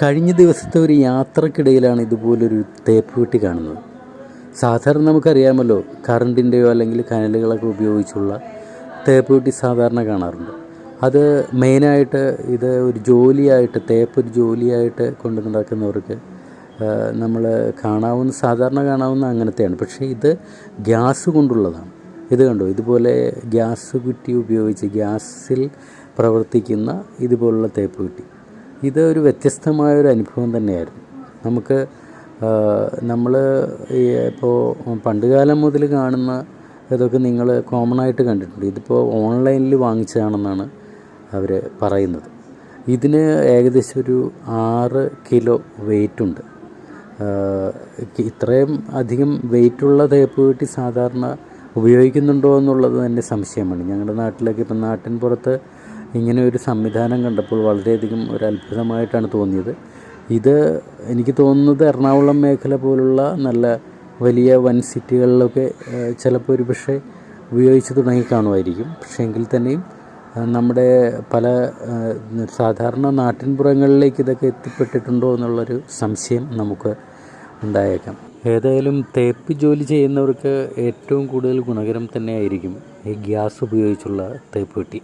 കഴിഞ്ഞ ദിവസത്തെ ഒരു യാത്രക്കിടയിലാണ് ഇതുപോലൊരു തേപ്പ് വെട്ടി കാണുന്നത്. സാധാരണ നമുക്കറിയാമല്ലോ കറണ്ടിന്റെയോ അല്ലെങ്കിൽ കനലുകളൊക്കെ ഉപയോഗിച്ചുള്ള തേപ്പ് വെട്ടി സാധാരണ കാണാറുണ്ട്. അത് മെയിനായിട്ട് ഇത് ഒരു ജോലിയായിട്ട് തേപ്പ് ഒരു ജോലിയായിട്ട് കൊണ്ട് നടക്കുന്നവർക്ക് നമ്മൾ കാണാവുന്ന സാധാരണ കാണാവുന്ന അങ്ങനത്തെയാണ്. പക്ഷേ ഇത് ഗ്യാസ് കൊണ്ടുള്ളതാണ്. ഇത് കണ്ടോ? ഇതുപോലെ ഗ്യാസ് കുറ്റി ഉപയോഗിച്ച് ഗ്യാസിൽ പ്രവർത്തിക്കുന്ന ഇതുപോലുള്ള തേപ്പ് കുറ്റി ഇത് ഒരു വ്യത്യസ്തമായ ഒരു അനുഭവം തന്നെയായിരുന്നു. നമുക്ക് നമ്മൾ ഇപ്പോൾ പണ്ടുകാലം മുതൽ കാണുന്ന ഇതൊക്കെ നിങ്ങൾ കോമൺ ആയിട്ട് കണ്ടിട്ടുണ്ട്. ഇതിപ്പോൾ ഓൺലൈനിൽ വാങ്ങിച്ചതാണെന്നാണ് അവർ പറയുന്നത്. ഇതിന് ഏകദേശം ഒരു ആറ് കിലോ വെയിറ്റുണ്ട് ഇത്രയും അധികം വെയിറ്റുള്ള തേപ്പ് പെട്ടി സാധാരണ ഉപയോഗിക്കുന്നുണ്ടോ എന്നുള്ളത് തന്നെ സംശയമാണ്. ഞങ്ങളുടെ നാട്ടിലൊക്കെ ഇപ്പം നാട്ടിൻ പുറത്ത് ഇങ്ങനെ ഒരു സംവിധാനം കണ്ടപ്പോൾ വളരെയധികം ഒരു അത്ഭുതമായിട്ടാണ് തോന്നിയത്. ഇത് എനിക്ക് തോന്നുന്നത് എറണാകുളം മേഖല പോലുള്ള നല്ല വലിയ വൻ സിറ്റികളിലൊക്കെ ചിലപ്പോൾ ഒരു പക്ഷേ ഉപയോഗിച്ച് തുടങ്ങി കാണുമായിരിക്കും. പക്ഷേ എങ്കിൽ തന്നെയും നമ്മുടെ പല സാധാരണ നാട്ടിൻപുറങ്ങളിലേക്ക് ഇതൊക്കെ എത്തിപ്പെട്ടിട്ടുണ്ടോ എന്നുള്ളൊരു സംശയം നമുക്ക് ഉണ്ടായേക്കാം. ഏതായാലും തേപ്പ് ജോലി ചെയ്യുന്നവർക്ക് ഏറ്റവും കൂടുതൽ ഗുണകരം തന്നെയായിരിക്കും ഈ ഗ്യാസ് ഉപയോഗിച്ചുള്ള തേപ്പ് പെട്ടി.